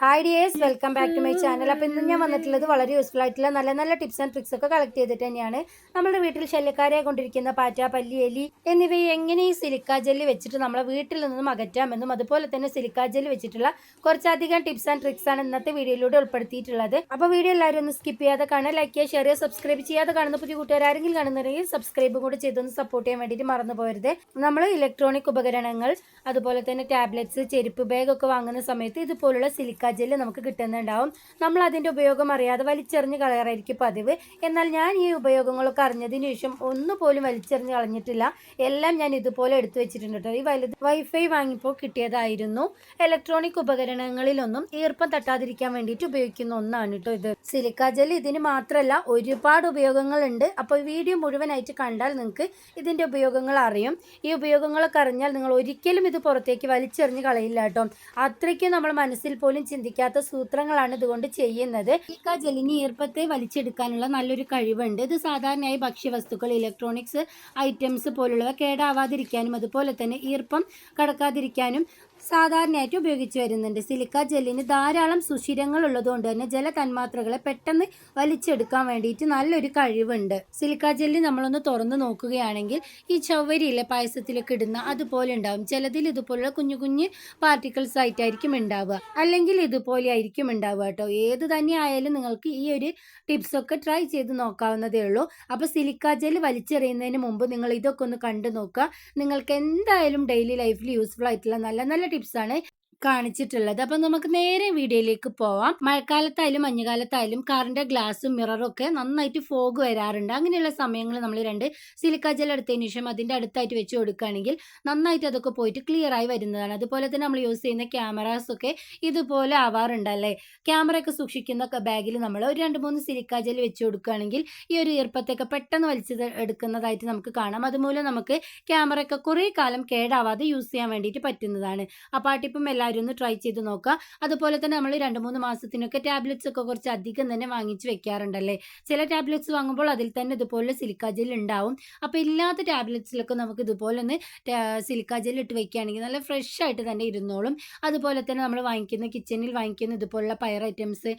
Hi dears welcome back to my channel അപ്പോൾ ഇന്ന് ഞാൻ വന്നിട്ടുള്ളത് വളരെ യൂസ്ഫുൾ ആയിട്ടുള്ള നല്ല നല്ല ടിപ്സ് ആൻഡ് ട്രിക്സ് ഒക്കെ കളക്ട് ചെയ്തിട്ട് തന്നെയാണ്. നമ്മുടെ വീട്ടിൽ ശല്യക്കാരെ കൊണ്ടിരിക്കുന്ന പാറ്റ പല്ലി എലി എന്നിവയെ എങ്ങനെ ഈ സിലിക്ക ജെല്ലി വെച്ചിട്ട് നമ്മളെ വീട്ടിൽ നിന്നും അകറ്റാമെന്നും അതുപോലെ തന്നെ സിലിക്ക ജെല്ലി വെച്ചിട്ടുള്ള കുറച്ചധികം ടിപ്സ് ആൻഡ് ട്രിക്സ് ആണ് ഇന്നത്തെ വീഡിയോയിലൂടെ ഉൾപ്പെടുത്തിയിട്ടുള്ളത്. അപ്പോൾ വീഡിയോ എല്ലാവരും ഒന്ന് സ്കിപ്പ് ചെയ്യാതെ കാണുക ലൈക്ക് ചെയ്യുക ഷെയർ ചെയ്യുക സബ്സ്ക്രൈബ് ചെയ്യാതെ കാണുന്ന പുതിയ കൂട്ടുകാർ ആരെങ്കിലും കാണുന്നുണ്ടെങ്കിൽ സബ്സ്ക്രൈബും കൂടി ചെയ്തൊന്ന് സപ്പോർട്ട് ചെയ്യാൻ വേണ്ടിയിട്ട് മറന്നു പോകരുത്. നമ്മൾ ഇലക്ട്രോണിക് ഉപകരണങ്ങൾ അതുപോലെ തന്നെ ടാബ്ലറ്റ്സ് ചെരുപ്പ് ബാഗ് ഒക്കെ വാങ്ങുന്ന സമയത്ത് ഇതുപോലുള്ള സിലിക്ക ജെല്ല് നമുക്ക് കിട്ടുന്നുണ്ടാവും. നമ്മൾ അതിന്റെ ഉപയോഗം അറിയാതെ വലിച്ചെറിഞ്ഞ് കളയാറായിരിക്കും പതിവ്. എന്നാൽ ഞാൻ ഈ ഉപയോഗങ്ങളൊക്കെ അറിഞ്ഞതിന് ശേഷം ഒന്നുപോലും വലിച്ചെറിഞ്ഞ് കളഞ്ഞിട്ടില്ല. എല്ലാം ഞാൻ ഇതുപോലെ എടുത്തു വെച്ചിട്ടുണ്ട് കേട്ടോ. ഈ വലുത് വൈഫൈ വാങ്ങിയപ്പോൾ കിട്ടിയതായിരുന്നു. ഇലക്ട്രോണിക് ഉപകരണങ്ങളിലൊന്നും ഈർപ്പം തട്ടാതിരിക്കാൻ വേണ്ടിയിട്ട് ഉപയോഗിക്കുന്ന ഒന്നാണ് കേട്ടോ ഇത്. സിലിക്ക ജെൽ ഇതിന് മാത്രമല്ല ഒരുപാട് ഉപയോഗങ്ങളുണ്ട്. അപ്പോൾ വീഡിയോ മുഴുവനായിട്ട് കണ്ടാൽ നിങ്ങൾക്ക് ഇതിന്റെ ഉപയോഗങ്ങൾ അറിയും. ഈ ഉപയോഗങ്ങളൊക്കെ അറിഞ്ഞാൽ നിങ്ങൾ ഒരിക്കലും ഇത് പുറത്തേക്ക് വലിച്ചെറിഞ്ഞ് കളയില്ല കേട്ടോ. അത്രയ്ക്കും നമ്മൾ മനസ്സിൽ പോലും ചിന്തിക്കാത്ത സൂത്രങ്ങളാണ് ഇതുകൊണ്ട് ചെയ്യുന്നത്. ഇക്ക ജെല്ലിന് ഈർപ്പത്തെ വലിച്ചെടുക്കാനുള്ള നല്ലൊരു കഴിവുണ്ട്. ഇത് സാധാരണയായി ഭക്ഷ്യവസ്തുക്കൾ ഇലക്ട്രോണിക്സ് ഐറ്റംസ് പോലുള്ളവ കേടാവാതിരിക്കാനും അതുപോലെ തന്നെ ഈർപ്പം കടക്കാതിരിക്കാനും സാധാരണയായിട്ട് ഉപയോഗിച്ച് വരുന്നുണ്ട്. സിലിക്ക ജെല്ലിന് ധാരാളം സുഷിരങ്ങൾ ഉള്ളതുകൊണ്ട് തന്നെ ജല തന്മാത്രകളെ പെട്ടെന്ന് വലിച്ചെടുക്കാൻ വേണ്ടിയിട്ട് നല്ലൊരു കഴിവുണ്ട്. സിലിക്ക ജെല്ലി നമ്മളൊന്ന് തുറന്ന് നോക്കുകയാണെങ്കിൽ ഈ ചവരിയിലെ പായസത്തിലൊക്കെ ഇടുന്ന അതുപോലെ ഉണ്ടാവും. ചിലതിൽ ഇതുപോലുള്ള കുഞ്ഞു കുഞ്ഞു പാർട്ടിക്കിൾസ് ആയിട്ടായിരിക്കും ഉണ്ടാവുക. അല്ലെങ്കിൽ ഇതുപോലെ ആയിരിക്കും ഉണ്ടാവുക കേട്ടോ. ഏത് തന്നെ ആയാലും നിങ്ങൾക്ക് ഈ ഒരു ടിപ്സ് ഒക്കെ ട്രൈ ചെയ്ത് നോക്കാവുന്നതേ ഉള്ളൂ. അപ്പോൾ സിലിക്ക ജെൽ വലിച്ചെറിയുന്നതിന് മുമ്പ് നിങ്ങൾ ഇതൊക്കെ ഒന്ന് കണ്ടു നോക്കുക. നിങ്ങൾക്ക് എന്തായാലും ഡെയിലി ലൈഫിൽ യൂസ്ഫുൾ ആയിട്ടുള്ള നല്ല നല്ല ടിപ്സ് ആണ്. കാണിച്ചിട്ടുള്ളത്. അപ്പം നമുക്ക് നേരെ വീഡിയോയിലേക്ക് പോവാം. മഴക്കാലത്തായാലും മഞ്ഞുകാലത്തായാലും കാറിന്റെ ഗ്ലാസും മിററും ഒക്കെ നന്നായിട്ട് ഫോഗ് വരാറുണ്ട്. അങ്ങനെയുള്ള സമയങ്ങൾ നമ്മൾ രണ്ട് സിലിക്ക ജെൽ എടുത്തതിന് ശേഷം അതിന്റെ അടുത്തായിട്ട് വെച്ച് കൊടുക്കുകയാണെങ്കിൽ നന്നായിട്ട് അതൊക്കെ പോയിട്ട് ക്ലിയർ ആയി വരുന്നതാണ്. അതുപോലെ തന്നെ നമ്മൾ യൂസ് ചെയ്യുന്ന ക്യാമറാസ് ഒക്കെ ഇതുപോലെ ആവാറുണ്ട് അല്ലേ? ക്യാമറ ഒക്കെ സൂക്ഷിക്കുന്ന ബാഗിൽ നമ്മൾ ഒരു രണ്ട് മൂന്ന് സിലിക്ക ജെൽ വെച്ച് കൊടുക്കുകയാണെങ്കിൽ ഈ ഒരു ഈർപ്പത്തൊക്കെ പെട്ടെന്ന് വലിച്ച് എടുക്കുന്നതായിട്ട് നമുക്ക് കാണാം. അതുമൂലം നമുക്ക് ക്യാമറ ഒക്കെ കുറേ കാലം കേടാവാതെ യൂസ് ചെയ്യാൻ വേണ്ടിയിട്ട് പറ്റുന്നതാണ്. അപ്പോൾ ആ ടിപ്പും എല്ലാവരും ഒന്ന് ട്രൈ ചെയ്ത് നോക്കുക അതുപോലെ തന്നെ നമ്മൾ രണ്ട് മൂന്ന് മാസത്തിനൊക്കെ ടാബ്ലറ്റ്സ് ഒക്കെ കുറച്ച് അധികം തന്നെ വാങ്ങിച്ച് വെക്കാറുണ്ടല്ലേ? ചില ടാബ്ലറ്റ്സ് വാങ്ങുമ്പോൾ അതിൽ തന്നെ ഇതുപോലെ സിലിക്ക ജെൽ ഉണ്ടാവും. അപ്പോൾ ഇല്ലാത്ത ടാബ്ലറ്റ്സിലൊക്കെ നമുക്ക് ഇതുപോലെ ഒന്ന് സിലിക്ക ജെൽ ഇട്ട് വെക്കുകയാണെങ്കിൽ നല്ല ഫ്രഷ് ആയിട്ട് തന്നെ ഇരുന്നോളും. അതുപോലെ തന്നെ നമ്മൾ വാങ്ങിക്കുന്ന കിച്ചണിൽ വാങ്ങിക്കുന്ന ഇതുപോലുള്ള പയർ ഐറ്റംസ്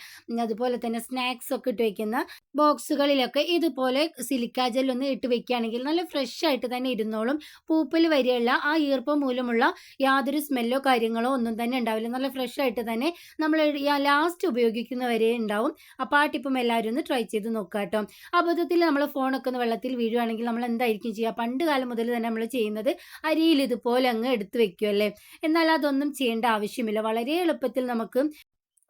അതുപോലെ തന്നെ സ്നാക്സ് ഒക്കെ ഇട്ട് വെക്കുന്ന ബോക്സുകളിലൊക്കെ ഇതുപോലെ സിലിക്ക ജെൽ ഒന്ന് ഇട്ട് വെക്കുകയാണെങ്കിൽ നല്ല ഫ്രഷ് ആയിട്ട് തന്നെ ഇരുന്നോളും. പൂപ്പൽ വരെയുള്ള ആ ഈർപ്പം മൂലമുള്ള യാതൊരു സ്മെല്ലോ കാര്യങ്ങളോ ഒന്നും തന്നെ ഉണ്ടാവില്ല. നല്ല ഫ്രഷ് ആയിട്ട് തന്നെ നമ്മൾ ലാസ്റ്റ് ഉപയോഗിക്കുന്നവരെ ഉണ്ടാവും. അപ്പോൾ ആ ടിപ്പും എല്ലാവരും ഒന്ന് ട്രൈ ചെയ്ത് നോക്കുക കേട്ടോ അബദ്ധത്തിൽ നമ്മൾ ഫോണൊക്കെ ഒന്ന് വെള്ളത്തിൽ വീഴുവാണെങ്കിൽ നമ്മൾ എന്തായിരിക്കും ചെയ്യുക? പണ്ട് കാലം മുതൽ തന്നെ നമ്മൾ ചെയ്യുന്നത് അരിയിൽ ഇതുപോലെ അങ്ങ് എടുത്തു വെക്കുമല്ലേ എന്നാൽ അതൊന്നും ചെയ്യേണ്ട ആവശ്യമില്ല. വളരെ എളുപ്പത്തിൽ നമുക്ക്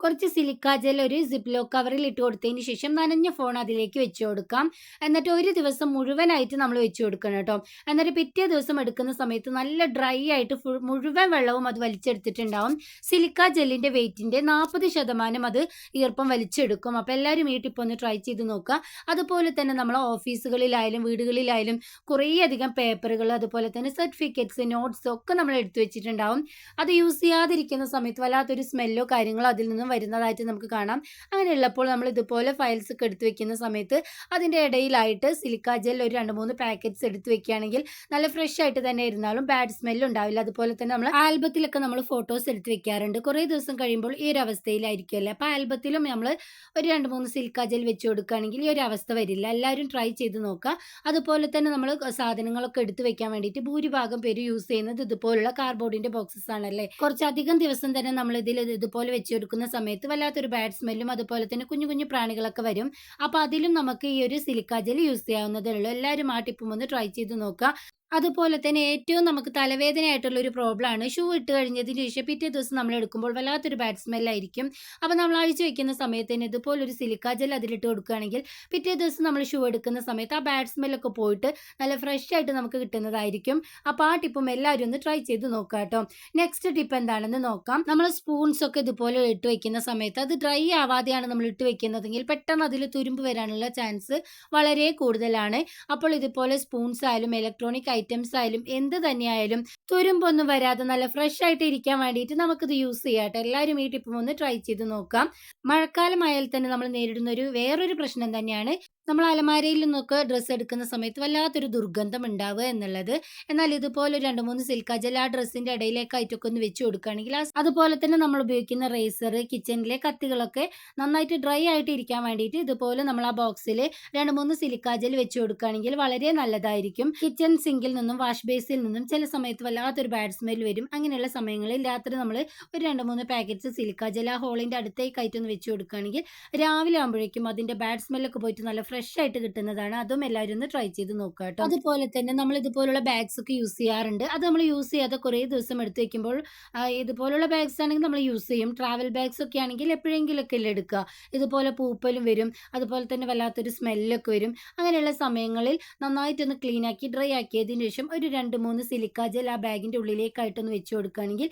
കുറച്ച് സിലിക്ക ജെൽ ഒരു സിപ്ലോ കവറിൽ ഇട്ട് കൊടുത്തതിന് ശേഷം നനഞ്ഞ ഫോൺ അതിലേക്ക് വെച്ച് കൊടുക്കാം. എന്നിട്ട് ഒരു ദിവസം മുഴുവനായിട്ട് നമ്മൾ വെച്ച് കൊടുക്കണം കേട്ടോ. എന്നിട്ട് പിറ്റേ ദിവസം എടുക്കുന്ന സമയത്ത് നല്ല ഡ്രൈ ആയിട്ട് മുഴുവൻ വെള്ളവും അത് വലിച്ചെടുത്തിട്ടുണ്ടാവും. സിലിക്ക ജെല്ലിന്റെ വെയിറ്റിന്റെ നാൽപ്പത് ശതമാനം അത് ഈർപ്പം വലിച്ചെടുക്കും. അപ്പോൾ എല്ലാവരും ഈ ടിപ്പ് ഒന്ന് ട്രൈ ചെയ്ത് നോക്കുക. അതുപോലെ തന്നെ നമ്മൾ ഓഫീസുകളിലായാലും വീടുകളിലായാലും കുറേയധികം പേപ്പറുകൾ അതുപോലെ തന്നെ സർട്ടിഫിക്കറ്റ്സ് നോട്ട്സ് ഒക്കെ നമ്മൾ എടുത്തു വെച്ചിട്ടുണ്ടാവും. അത് യൂസ് ചെയ്യാതിരിക്കുന്ന സമയത്ത് വല്ലാത്തൊരു സ്മെല്ലോ കാര്യങ്ങളോ അതിൽ നിന്നും വരുന്നതായിട്ട് നമുക്ക് കാണാം. അങ്ങനെയുള്ളപ്പോൾ നമ്മൾ ഇതുപോലെ ഫയൽസ് ഒക്കെ എടുത്തു വെക്കുന്ന സമയത്ത് അതിന്റെ ഇടയിലായിട്ട് സിലിക്ക ജെൽ ഒരു രണ്ട് മൂന്ന് പാക്കറ്റ്സ് എടുത്തു വെക്കുകയാണെങ്കിൽ നല്ല ഫ്രഷ് ആയിട്ട് തന്നെ ഇരുന്നാലും ബാഡ് സ്മെല്ല് ഉണ്ടാവില്ല. അതുപോലെ തന്നെ നമ്മൾ ആൽബത്തിലൊക്കെ നമ്മൾ ഫോട്ടോസ് എടുത്ത് വെക്കാറുണ്ട്. കുറേ ദിവസം കഴിയുമ്പോൾ ഈ ഒരു അവസ്ഥയിലായിരിക്കുമല്ലേ? അപ്പോൾ ആൽബത്തിലും നമ്മൾ ഒരു രണ്ട് മൂന്ന് സിലിക്ക ജെൽ വെച്ച് കൊടുക്കുകയാണെങ്കിൽ ഈ ഒരു അവസ്ഥ വരില്ല. എല്ലാവരും ട്രൈ ചെയ്ത് നോക്കുക. അതുപോലെ തന്നെ നമ്മൾ സാധനങ്ങളൊക്കെ എടുത്തു വെക്കാൻ വേണ്ടിയിട്ട് ഭൂരിഭാഗം പേര് യൂസ് ചെയ്യുന്നത് ഇതുപോലുള്ള കാർബോർഡിന്റെ ബോക്സസ് ആണല്ലേ? കുറച്ചധികം ദിവസം തന്നെ നമ്മൾ ഇതിൽ ഇതുപോലെ വെച്ച് കൊടുക്കുന്ന സമയത്ത് വല്ലാത്തൊരു ബാഡ് സ്മെല്ലും അതുപോലെ തന്നെ കുഞ്ഞു കുഞ്ഞു പ്രാണികളൊക്കെ വരും. അപ്പോൾ അതിലും നമുക്ക് ഈ ഒരു സിലിക്കാ ജെൽ യൂസ് ചെയ്യാവുന്നതേ ഉള്ളൂ. എല്ലാവരും ആ ടിപ്പും ഒന്ന് ട്രൈ ചെയ്ത് നോക്കുക. അതുപോലെ തന്നെ ഏറ്റവും നമുക്ക് തലവേദനയായിട്ടുള്ള ഒരു പ്രോബ്ലം ആണ്. ഷൂ ഇട്ട് കഴിഞ്ഞതിന് ശേഷം പിറ്റേ ദിവസം നമ്മൾ എടുക്കുമ്പോൾ വല്ലാത്തൊരു ബാഡ് സ്മെല്ലായിരിക്കും അപ്പോൾ നമ്മൾ അഴിച്ചു വെക്കുന്ന സമയത്ത് തന്നെ ഇതുപോലൊരു സിലിക്ക ജെൽ അതിലിട്ട് കൊടുക്കുകയാണെങ്കിൽ പിറ്റേ ദിവസം നമ്മൾ ഷൂ എടുക്കുന്ന സമയത്ത് ആ ബാഡ് സ്മെല്ലൊക്കെ പോയിട്ട് നല്ല ഫ്രഷ് ആയിട്ട് നമുക്ക് കിട്ടുന്നതായിരിക്കും. അപ്പോൾ ആ ടിപ്പും എല്ലാവരും ഒന്ന് ട്രൈ ചെയ്ത് നോക്കുക കേട്ടോ. നെക്സ്റ്റ് ടിപ്പ് എന്താണെന്ന് നോക്കാം. നമ്മൾ സ്പൂൺസ് ഒക്കെ ഇതുപോലെ ഇട്ട് വെക്കുന്ന സമയത്ത് അത് ഡ്രൈ ആവാതെയാണ് നമ്മൾ ഇട്ട് വെക്കുന്നതെങ്കിൽ പെട്ടെന്ന് അതിൽ തുരുമ്പ് വരാനുള്ള ചാൻസ് വളരെ കൂടുതലാണ്. അപ്പോൾ ഇതുപോലെ സ്പൂൺസ് ആയാലും ഇലക്ട്രോണിക് ഐറ്റംസ് ആയാലും എന്ത് തന്നെയായാലും തുരുമ്പൊന്നും വരാതെ നല്ല ഫ്രഷ് ആയിട്ട് ഇരിക്കാൻ വേണ്ടിയിട്ട് നമുക്കിത് യൂസ് ചെയ്യാട്ടെ എല്ലാവരും ഈ ടിപ്പും ഒന്ന് ട്രൈ ചെയ്ത് നോക്കാം. മഴക്കാലമായാൽ തന്നെ നമ്മൾ നേരിടുന്ന ഒരു വേറൊരു പ്രശ്നം തന്നെയാണ്. നമ്മൾ അലമാരയിൽ നിന്നൊക്കെ ഡ്രസ്സ് എടുക്കുന്ന സമയത്ത് വല്ലാത്തൊരു ദുർഗന്ധം ഉണ്ടാവുക എന്നുള്ളത്. എന്നാൽ ഇതുപോലെ ഒരു രണ്ട് മൂന്ന് സിൽക്ക ജെൽ ആ ഡ്രസ്സിന്റെ ഇടയിലേക്ക് ആയിട്ടൊക്കെ ഒന്ന് വെച്ച് കൊടുക്കുകയാണെങ്കിൽ അതുപോലെ തന്നെ നമ്മൾ ഉപയോഗിക്കുന്ന റേസർ കിച്ചണിലെ കത്തികളൊക്കെ നന്നായിട്ട് ഡ്രൈ ആയിട്ട് ഇരിക്കാൻ വേണ്ടിയിട്ട് ഇതുപോലെ നമ്മൾ ആ ബോക്സിൽ രണ്ട് മൂന്ന് സിലിക്ക ജെൽ വെച്ച് കൊടുക്കുകയാണെങ്കിൽ വളരെ നല്ലതായിരിക്കും. കിച്ചൺ സിങ്കിൽ നിന്നും വാഷ് ബേസിൽ നിന്നും ചില സമയത്ത് വല്ലാത്തൊരു ബാഡ് സ്മെൽ വരും. അങ്ങനെയുള്ള സമയങ്ങളിൽ രാത്രി നമ്മൾ ഒരു രണ്ട് മൂന്ന് പാക്കറ്റ്സ് സിലിക്ക ജല ഹോളിന്റെ അടുത്തേക്ക് ആയിട്ടൊന്ന് വെച്ച് കൊടുക്കുകയാണെങ്കിൽ രാവിലെ ആകുമ്പോഴേക്കും അതിന്റെ ബാഡ് സ്മെല്ലൊക്കെ പോയിട്ട് നല്ല ഫ്രഷ് ആയിട്ട് കിട്ടുന്നതാണ്. അതും എല്ലാവരും ഒന്ന് ട്രൈ ചെയ്ത് നോക്കുക കേട്ടോ. അതുപോലെ തന്നെ നമ്മൾ ഇതുപോലുള്ള ബാഗ്സ് ഒക്കെ യൂസ് ചെയ്യാറുണ്ട്. അത് നമ്മൾ യൂസ് ചെയ്യാതെ കുറേ ദിവസം എടുത്ത് വെക്കുമ്പോൾ ഇതുപോലുള്ള ബാഗ്സ് ആണെങ്കിൽ നമ്മൾ യൂസ് ചെയ്യും. ട്രാവൽ ബാഗ്സ് ഒക്കെ ആണെങ്കിൽ എപ്പോഴെങ്കിലൊക്കെ അല്ലേ എടുക്കുക. ഇതുപോലെ പൂപ്പലും വരും. അതുപോലെ തന്നെ വല്ലാത്തൊരു സ്മെല്ലൊക്കെ വരും. അങ്ങനെയുള്ള സമയങ്ങളിൽ നന്നായിട്ടൊന്ന് ക്ലീൻ ആക്കി ഡ്രൈ ആക്കിയതിന് ശേഷം ഒരു രണ്ട് മൂന്ന് സിലിക്ക ജെൽ ആ ബാഗിന്റെ ഉള്ളിലേക്കായിട്ടൊന്ന് വെച്ച് കൊടുക്കുകയാണെങ്കിൽ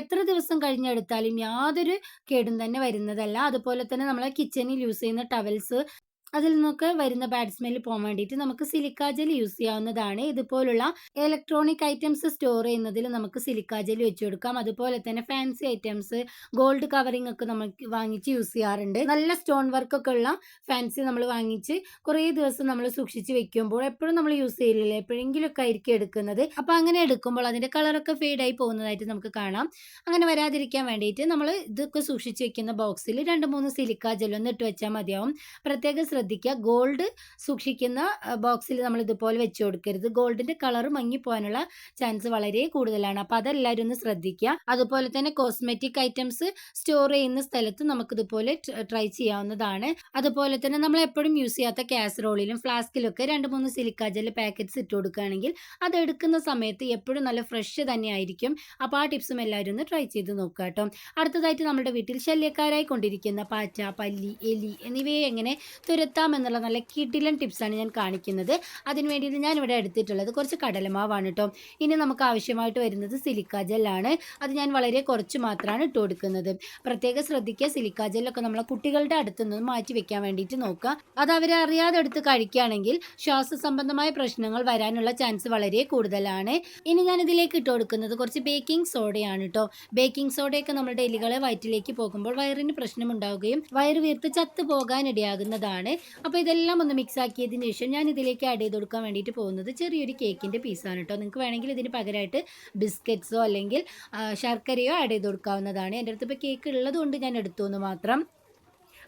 എത്ര ദിവസം കഴിഞ്ഞെടുത്താലും യാതൊരു കേടും തന്നെ വരുന്നതല്ല. അതുപോലെ തന്നെ നമ്മളെ കിച്ചണിൽ യൂസ് ചെയ്യുന്ന ടവൽസ് അതിൽ നിന്നൊക്കെ വരുന്ന ബാഡ് സ്മെല്ല് പോകാൻ വേണ്ടിയിട്ട് നമുക്ക് സിലിക്ക ജെൽ യൂസ് ചെയ്യാവുന്നതാണ്. ഇതുപോലുള്ള ഇലക്ട്രോണിക് ഐറ്റംസ് സ്റ്റോർ ചെയ്യുന്നതിൽ നമുക്ക് സിലിക്ക ജെൽ വെച്ച് കൊടുക്കാം. അതുപോലെ തന്നെ ഫാൻസി ഐറ്റംസ് ഗോൾഡ് കവറിംഗ് ഒക്കെ നമുക്ക് വാങ്ങിച്ച് യൂസ് ചെയ്യാറുണ്ട്. നല്ല സ്റ്റോൺ വർക്ക് ഒക്കെ ഉള്ള ഫാൻസി നമ്മൾ വാങ്ങിച്ച് കുറേ ദിവസം നമ്മൾ സൂക്ഷിച്ച് വെക്കുമ്പോൾ എപ്പോഴും നമ്മൾ യൂസ് ചെയ്യില്ല എപ്പോഴെങ്കിലുമൊക്കെ ആയിരിക്കും എടുക്കുന്നത്. അപ്പോൾ അങ്ങനെ എടുക്കുമ്പോൾ അതിന്റെ കളറൊക്കെ ഫെയ്ഡായി പോകുന്നതായിട്ട് നമുക്ക് കാണാം. അങ്ങനെ വരാതിരിക്കാൻ വേണ്ടിയിട്ട് നമ്മൾ ഇതൊക്കെ സൂക്ഷിച്ച് വെക്കുന്ന ബോക്സിൽ രണ്ട് മൂന്ന് സിലിക്ക ജെല്ലൊന്ന് ഇട്ട് വെച്ചാൽ മതിയാവും. പ്രത്യേകം ശ്രദ്ധിക്കുക. ഗോൾഡ് സൂക്ഷിക്കുന്ന ബോക്സിൽ നമ്മൾ ഇതുപോലെ വെച്ച് കൊടുക്കരുത്. ഗോൾഡിന്റെ കളർ മങ്ങിപ്പോകാനുള്ള ചാൻസ് വളരെ കൂടുതലാണ്. അപ്പോൾ അതെല്ലാവരും ഒന്ന് ശ്രദ്ധിക്കുക. അതുപോലെ തന്നെ കോസ്മെറ്റിക് ഐറ്റംസ് സ്റ്റോർ ചെയ്യുന്ന സ്ഥലത്ത് നമുക്ക് ഇതുപോലെ ട്രൈ ചെയ്യാവുന്നതാണ്. അതുപോലെ തന്നെ നമ്മൾ എപ്പോഴും യൂസ് ചെയ്യാത്ത കാസറോളിലും ഫ്ലാസ്കിലൊക്കെ രണ്ട് മൂന്ന് സിലിക്ക ജെൽ പാക്കറ്റ്സ് ഇട്ട് കൊടുക്കുകയാണെങ്കിൽ അത് എടുക്കുന്ന സമയത്ത് എപ്പോഴും നല്ല ഫ്രഷ് തന്നെ ആയിരിക്കും. അപ്പോൾ ആ ടിപ്സും എല്ലാവരും ഒന്ന് ട്രൈ ചെയ്ത് നോക്കുക കേട്ടോ. അടുത്തതായിട്ട് നമ്മുടെ വീട്ടിൽ ശല്യക്കാരായി കൊണ്ടിരിക്കുന്ന പാറ്റ പല്ലി എലി എന്നിവയെ എങ്ങനെ എന്നുള്ള നല്ല കിടിലൻ ടിപ്സാണ് ഞാൻ കാണിക്കുന്നത്. അതിന് വേണ്ടിയിട്ട് ഞാൻ ഇവിടെ എടുത്തിട്ടുള്ളത് കുറച്ച് കടലമാവാണ് കേട്ടോ ഇനി നമുക്ക് ആവശ്യമായിട്ട് വരുന്നത് സിലിക്ക ജെല്ലാണ്. അത് ഞാൻ വളരെ കുറച്ച് മാത്രമാണ് ഇട്ട് കൊടുക്കുന്നത്. പ്രത്യേകം ശ്രദ്ധിക്കുക സിലിക്ക ജെല്ലൊക്കെ നമ്മളെ കുട്ടികളുടെ അടുത്ത് നിന്ന് മാറ്റി വെക്കാൻ വേണ്ടിയിട്ട് നോക്കുക. അത് അവരെ അറിയാതെ എടുത്ത് കഴിക്കുകയാണെങ്കിൽ ശ്വാസ സംബന്ധമായ പ്രശ്നങ്ങൾ വരാനുള്ള ചാൻസ് വളരെ കൂടുതലാണ്. ഇനി ഞാൻ ഇതിലേക്ക് ഇട്ട് കൊടുക്കുന്നത് കുറച്ച് ബേക്കിംഗ് സോഡയാണ് കേട്ടോ ബേക്കിംഗ് സോഡയൊക്കെ നമ്മുടെ എലികളെ വയറ്റിലേക്ക് പോകുമ്പോൾ വയറിന് പ്രശ്നമുണ്ടാവുകയും വയറ് വീർത്ത് ചത്തു പോകാൻ ഇടയാകുന്നതാണ്. അപ്പോൾ ഇതെല്ലാം ഒന്ന് മിക്സ് ആക്കിയതിന് ശേഷം ഞാൻ ഇതിലേക്ക് ആഡ് ചെയ്ത് കൊടുക്കാൻ വേണ്ടിയിട്ട് പോകുന്നത് ചെറിയൊരു കേക്കിന്റെ പീസാണ് കേട്ടോ നിങ്ങൾക്ക് വേണമെങ്കിൽ ഇതിന് പകരമായിട്ട് ബിസ്ക്കറ്റ്സോ അല്ലെങ്കിൽ ശർക്കരയോ ആഡ് ചെയ്ത് കൊടുക്കാവുന്നതാണ്. എന്റെ അടുത്ത് ഇപ്പോൾ കേക്ക് ഉള്ളത് കൊണ്ട് ഞാൻ എടുത്തു എന്ന് മാത്രം.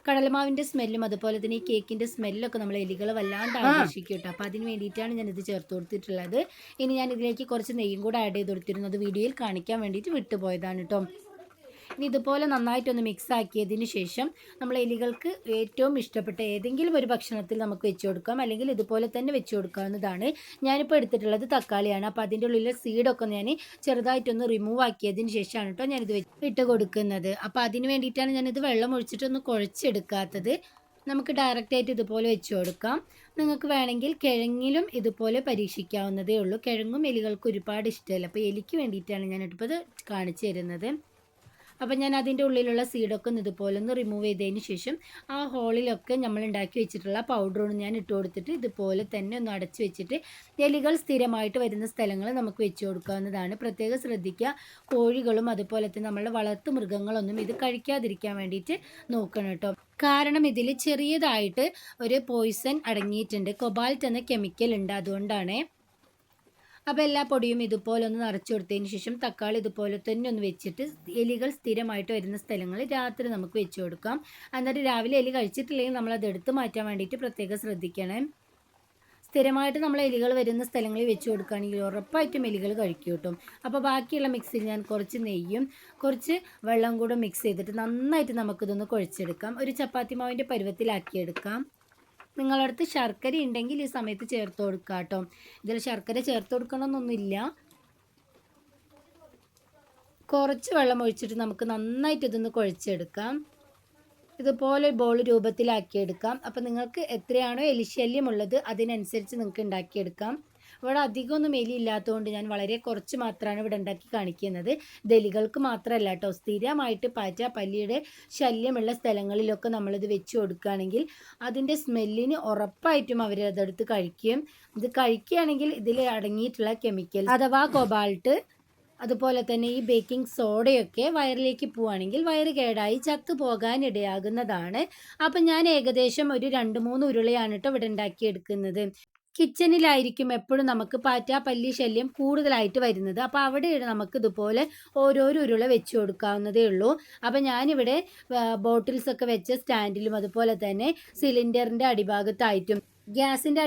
കടലമാവിന്റെ സ്മെല്ലും അതുപോലെ തന്നെ ഈ കേക്കിന്റെ സ്മെല്ലൊക്കെ നമ്മൾ എലികൾ വല്ലാണ്ട് ആകർഷിക്കും കേട്ടോ അപ്പോൾ അതിന് വേണ്ടിയിട്ടാണ് ഞാൻ ഇത് ചേർത്ത് കൊടുത്തിട്ടുള്ളത്. ഇനി ഞാൻ ഇതിലേക്ക് കുറച്ച് നെയ്യും കൂടെ ആഡ് ചെയ്ത് കൊടുത്തിരുന്നത് വീഡിയോയിൽ കാണിക്കാൻ വേണ്ടിയിട്ട് വിട്ടുപോയതാണ് കേട്ടോ ഇനി ഇതുപോലെ നന്നായിട്ടൊന്ന് മിക്സ് ആക്കിയതിന് ശേഷം നമ്മൾ എലികൾക്ക് ഏറ്റവും ഇഷ്ടപ്പെട്ട ഏതെങ്കിലും ഒരു ഭക്ഷണത്തിൽ നമുക്ക് വെച്ച് കൊടുക്കാം. അല്ലെങ്കിൽ ഇതുപോലെ തന്നെ വെച്ച് കൊടുക്കാവുന്നതാണ്. ഞാനിപ്പോൾ എടുത്തിട്ടുള്ളത് തക്കാളിയാണ്. അപ്പോൾ അതിന്റെ ഉള്ളിലെ സീഡൊക്കെ ഞാൻ ചെറുതായിട്ടൊന്ന് റിമൂവ് ആക്കിയതിന് ശേഷമാണ് കേട്ടോ ഞാനിത് ഇട്ട് കൊടുക്കുന്നത്. അപ്പോൾ അതിന് വേണ്ടിയിട്ടാണ് ഞാനിത് വെള്ളം ഒഴിച്ചിട്ടൊന്ന് കുഴച്ചെടുക്കാത്തത്. നമുക്ക് ഡയറക്റ്റായിട്ട് ഇതുപോലെ വെച്ച് കൊടുക്കാം. നിങ്ങൾക്ക് വേണമെങ്കിൽ കിഴങ്ങിലും ഇതുപോലെ പരീക്ഷിക്കാവുന്നതേ ഉള്ളൂ. കിഴങ്ങും എലികൾക്ക് ഒരുപാട് ഇഷ്ടമല്ല. അപ്പോൾ എലിക്ക് വേണ്ടിയിട്ടാണ് ഞാനിപ്പോൾ കാണിച്ചു തരുന്നത്. അപ്പം ഞാൻ അതിന്റെ ഉള്ളിലുള്ള സീഡൊക്കെ ഒന്ന് ഇതുപോലെ ഒന്ന് റിമൂവ് ചെയ്തതിന് ശേഷം ആ ഹോളിലൊക്കെ നമ്മൾ ഉണ്ടാക്കി വെച്ചിട്ടുള്ള പൗഡർ പൗഡറൊന്ന് ഞാൻ ഇട്ട് കൊടുത്തിട്ട് ഇതുപോലെ തന്നെ ഒന്ന് അടച്ചു വെച്ചിട്ട് എലികൾ സ്ഥിരമായിട്ട് വരുന്ന സ്ഥലങ്ങൾ നമുക്ക് വെച്ച് കൊടുക്കാവുന്നതാണ്. പ്രത്യേകം ശ്രദ്ധിക്കുക. കോഴികളും അതുപോലെ തന്നെ നമ്മളുടെ വളർത്തു മൃഗങ്ങളൊന്നും ഇത് കഴിക്കാതിരിക്കാൻ വേണ്ടിയിട്ട് നോക്കണം കേട്ടോ. കാരണം ഇതിൽ ചെറിയതായിട്ട് ഒരു പോയിസൺ അടങ്ങിയിട്ടുണ്ട്. കൊബാൾട്ട് എന്ന കെമിക്കൽ ഉണ്ട് അതുകൊണ്ടാണ്. അപ്പോൾ എല്ലാ പൊടിയും ഇതുപോലെ ഒന്ന് നിറച്ചു കൊടുത്തതിന് ശേഷം തക്കാളി ഇതുപോലെ തന്നെ ഒന്ന് വെച്ചിട്ട് എലികൾ സ്ഥിരമായിട്ട് വരുന്ന സ്ഥലങ്ങളിൽ രാത്രി നമുക്ക് വെച്ച് കൊടുക്കാം. എന്നിട്ട് രാവിലെ എലി കഴിച്ചിട്ടില്ലെങ്കിൽ നമ്മൾ അത് എടുത്ത് മാറ്റാൻ വേണ്ടിയിട്ട് പ്രത്യേകം ശ്രദ്ധിക്കണം. സ്ഥിരമായിട്ട് നമ്മൾ എലികൾ വരുന്ന സ്ഥലങ്ങളിൽ വെച്ച് കൊടുക്കുകയാണെങ്കിൽ ഉറപ്പായിട്ടും എലികൾ കഴിക്കും കേട്ടോ. അപ്പോൾ ബാക്കിയുള്ള മിക്സിൽ ഞാൻ കുറച്ച് നെയ്യും കുറച്ച് വെള്ളം കൂടെ മിക്സ് ചെയ്തിട്ട് നന്നായിട്ട് നമുക്കിതൊന്ന് കുഴച്ചെടുക്കാം. ഒരു ചപ്പാത്തി മാവിന്റെ പരുവത്തിലാക്കിയെടുക്കാം. നിങ്ങളുടെ അടുത്ത് ശർക്കര ഉണ്ടെങ്കിൽ ഈ സമയത്ത് ചേർത്ത് കൊടുക്കുക കേട്ടോ ഇതിൽ ശർക്കര ചേർത്ത് കൊടുക്കണമെന്നൊന്നുമില്ല കുറച്ച് വെള്ളം ഒഴിച്ചിട്ട് നമുക്ക് നന്നായിട്ട് ഇതൊന്ന് കുഴച്ചെടുക്കാം. ഇതുപോലെ ബോൾ രൂപത്തിലാക്കിയെടുക്കാം. അപ്പോൾ നിങ്ങൾക്ക് എത്രയാണോ എലിശല്യമുള്ളത് അതിനനുസരിച്ച് നിങ്ങൾക്ക് ഉണ്ടാക്കിയെടുക്കാം. ഇവിടെ അധികമൊന്നും എലി ഇല്ലാത്തതുകൊണ്ട് ഞാൻ വളരെ കുറച്ച് മാത്രമാണ് ഇവിടെ ഉണ്ടാക്കി കാണിക്കുന്നത്. ദലികൾക്ക് മാത്രമല്ല കേട്ടോ. സ്ഥിരമായിട്ട് പാറ്റ പല്ലിയുടെ ശല്യമുള്ള സ്ഥലങ്ങളിലൊക്കെ നമ്മളിത് വെച്ച് കൊടുക്കുകയാണെങ്കിൽ അതിന്റെ സ്മെല്ലിന് ഉറപ്പായിട്ടും അവർ അതെടുത്ത് കഴിക്കും. ഇത് കഴിക്കുകയാണെങ്കിൽ ഇതിൽ അടങ്ങിയിട്ടുള്ള കെമിക്കൽ അഥവാ കൊബാൾട്ട് അതുപോലെ തന്നെ ഈ ബേക്കിംഗ് സോഡയൊക്കെ വയറിലേക്ക് പോവുകയാണെങ്കിൽ വയറ് കേടായി ചത്തു പോകാനിടയാകുന്നതാണ്. അപ്പം ഞാൻ ഏകദേശം ഒരു രണ്ട് മൂന്ന് ഉരുളയാണ് കേട്ടോ ഇവിടെ ഉണ്ടാക്കിയെടുക്കുന്നത്. കിച്ചണിലായിരിക്കും എപ്പോഴും നമുക്ക് പാറ്റ പല്ലി ശല്യം കൂടുതലായിട്ട് വരുന്നത്. അപ്പോൾ അവിടെയാണ് നമുക്ക് ഇതുപോലെ ഓരോരോ ഉരുള വെച്ച് കൊടുക്കാവുന്നതേ ഉള്ളൂ. അപ്പോൾ ഞാനിവിടെ ബോട്ടിൽസൊക്കെ വെച്ച സ്റ്റാൻഡിലും അതുപോലെ തന്നെ സിലിണ്ടറിന്റെ അടിഭാഗത്തായിട്ടും ഗ്യാസിന്റെ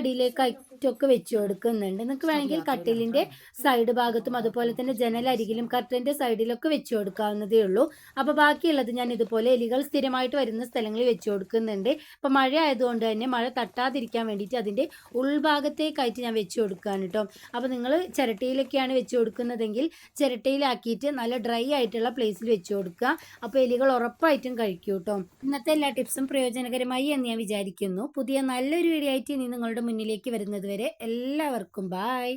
അടിയിലേക്കായിട്ടൊക്കെ വെച്ച് കൊടുക്കുന്നുണ്ട്. നിങ്ങൾക്ക് വേണമെങ്കിൽ കട്ടിലിന്റെ സൈഡ് ഭാഗത്തും അതുപോലെ തന്നെ ജനലരികിലും കട്ടിലിന്റെ സൈഡിലൊക്കെ വെച്ച് കൊടുക്കാവുന്നതേ ഉള്ളൂ. അപ്പോൾ ബാക്കിയുള്ളത് ഞാൻ ഇതുപോലെ എലികൾ സ്ഥിരമായിട്ട് വരുന്ന സ്ഥലങ്ങളിൽ വെച്ച് കൊടുക്കുന്നുണ്ട്. ഇപ്പോൾ മഴ ആയതുകൊണ്ട് തന്നെ മഴ തട്ടാതിരിക്കാൻ വേണ്ടിയിട്ട് അതിന്റെ ഉൾഭാഗത്തേക്കായിട്ട് ഞാൻ വെച്ച് കൊടുക്കുകയാണ് കേട്ടോ അപ്പോൾ നിങ്ങൾ ചിരട്ടയിലൊക്കെയാണ് വെച്ച് കൊടുക്കുന്നതെങ്കിൽ ചിരട്ടയിലാക്കിയിട്ട് നല്ല ഡ്രൈ ആയിട്ടുള്ള പ്ലേസിൽ വെച്ച് കൊടുക്കുക. അപ്പോൾ എലികൾ ഉറപ്പായിട്ടും കഴിക്കും കേട്ടോ ഇന്നത്തെ എല്ലാ ടിപ്സും പ്രയോജനകരമായി എന്ന് ഞാൻ വിചാരിക്കുന്നു. പുതിയ നല്ലൊരു വീഡിയോ ആയിട്ട് ഇനി നിങ്ങളുടെ മുന്നിലേക്ക് വരുന്നത് വരെ എല്ലാവർക്കും ബായ്